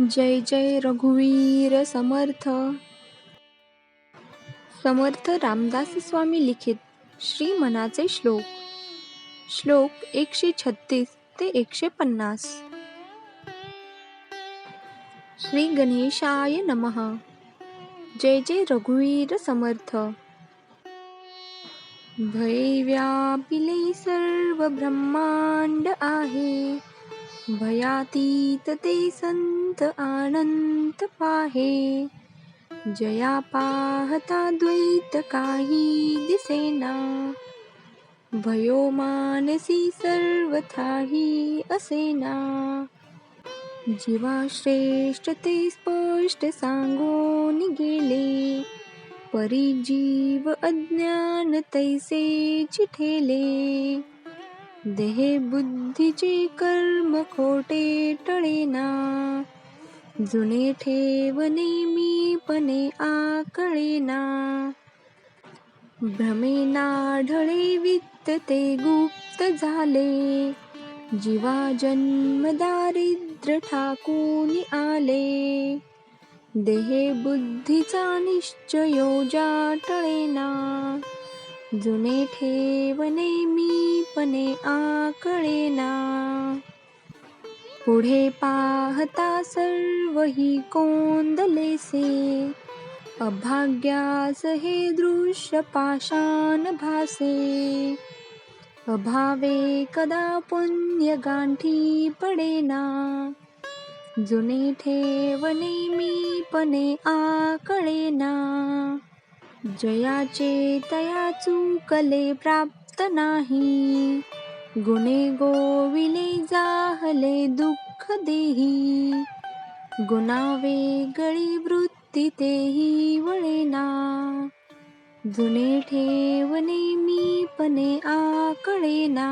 जय जय रघुवीर समर्थ। समर्थ रामदास स्वामी लिखित श्री मनाचे श्लोक। श्लोक एकशे छत्तीस ते एकशे पन्नास। श्री गणेशाय नमः। जय जय रघुवीर समर्थ। भय व्यापिले सर्व ब्रह्मांड आहे। भयातीत ते संत आनंद पाहे। जया पाहता द्वैत काही दिसेना। भयो मानसी सर्वथाही असेना। जीवा श्रेष्ठ ते स्पष्ट सांगून गेले। परी जीव अज्ञान तैसे चिठेले देहे बुद्धीचे कर्म खोटे टळेना. जुने ठेवणे मीपणे आकळेना. भ्रमेना ढळे वित्त ते गुप्त झाले. जीवा जन्म दारिद्र्य ठाकून आले. देहे बुद्धीचा निश्चयो जाटळेना जुने ठेवणे कळे ना पुढे पाहता सर्व ही कोंदलेसे अभाग्यास हे दृश्य पाषाण भासे. अभावे कदा पुण्य गांठी पडेना. जुने ठेवणे कळे ना जयाचे तया चुकले प्राप्त नाही. गुणे गोविले जाहले दुःख देही. गुणावे गळी वृत्ती तेही वळेना. जुने ठेवणे मीपणे आकळेना.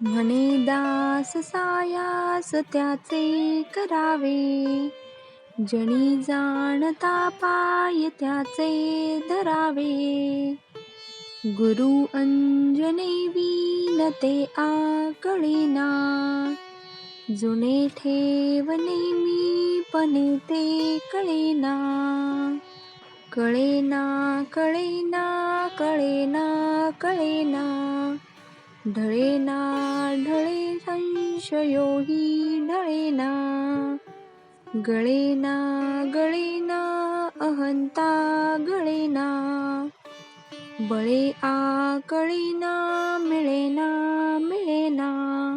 म्हणे दास सायास त्याचे करावे. जणी जाणता पाय त्याचे धरावे. गुरु अंजने विनते आकळेना जुने ठेवणे मीपणे ते कळेना. कळेना कळेना कळेना कळेना. ढळेना ढळे संशयोही ढळेना. गळेना गळेना अहंता गळेना. बळे आ कळेना मिळेना मिळेना.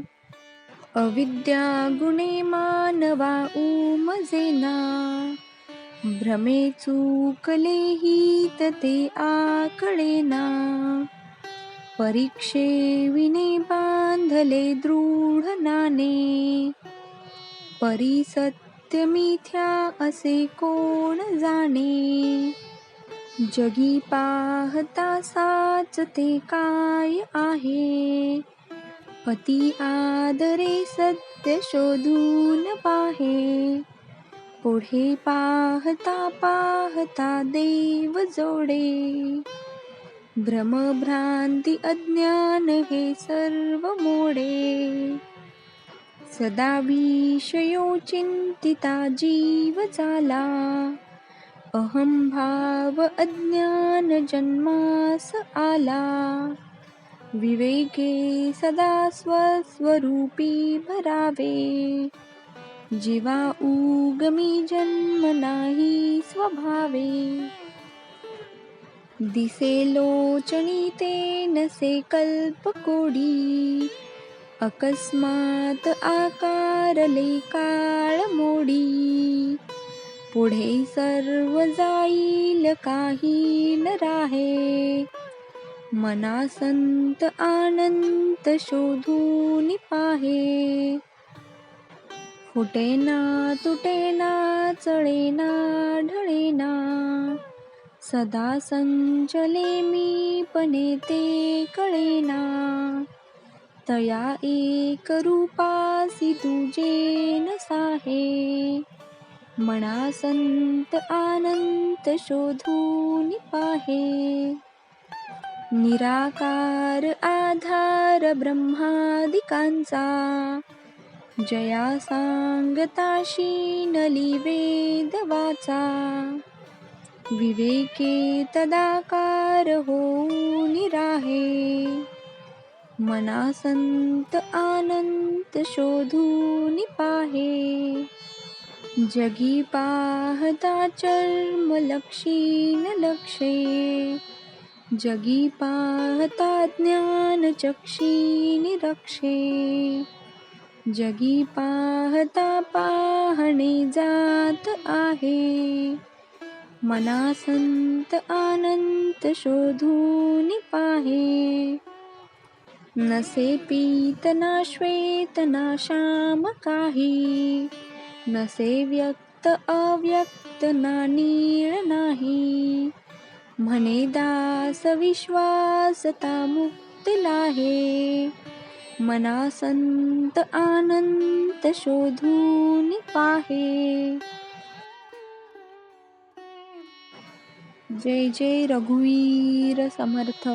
अविद्या गुणे मानवा उमजेना भ्रमे चुकले हित ते आकळेना परीक्षे विने बांधले दृढ नाने सत्य मिथ्या असे कोण जाणे? जगी पाहता साच ते काय आहे? पती आदरे सत्य शोधून पाहे. पुढे पाहता पाहता देव जोडे. भ्रमभ्रांती अज्ञान हे सर्व मोडे. सदा विषयो चिंतिता जीव झाला अहंभाव अज्ञान जन्मास आला। विवेके सदा स्वस्वरूपी भरावे। जीवा उगमी जन्म नाही स्वभावे। दिसे लोचनी ते नसे कल्पकोडी। अकस्मात आकारले काळ मोडी. पुढे सर्व जाईल काही न राहे. मना संत आनंद शोधून पाहे. फुटेना तुटेना चळेना ढळेना. सदा संचले मी पणे ते कळेना. तया एक रूपासी तुझे नसाहे मना संत आनंत शोधून पाहे निराकार आधार ब्रह्मादिकांचा. जया सांगताशी नली वेद वाचा. विवेके तदाकार हो निराहे मना संत आनंद शोधून पाहे. जगी पाहता चर्म लक्षीन लक्षे. जगी पाहता ज्ञान चक्षीन रक्षे. जगी पाहता पाहणे जात आहे. मना संत आनंद शोधून पाहे. नसे पीत ना श्वेत ना श्याम काही. नसे व्यक्त अव्यक्त ना नीळ नाही. म्हणे दास विश्वासता मुक्त लाहे. मना संत आनंद शोधून पाहे. जय जय रघुवीर समर्थ.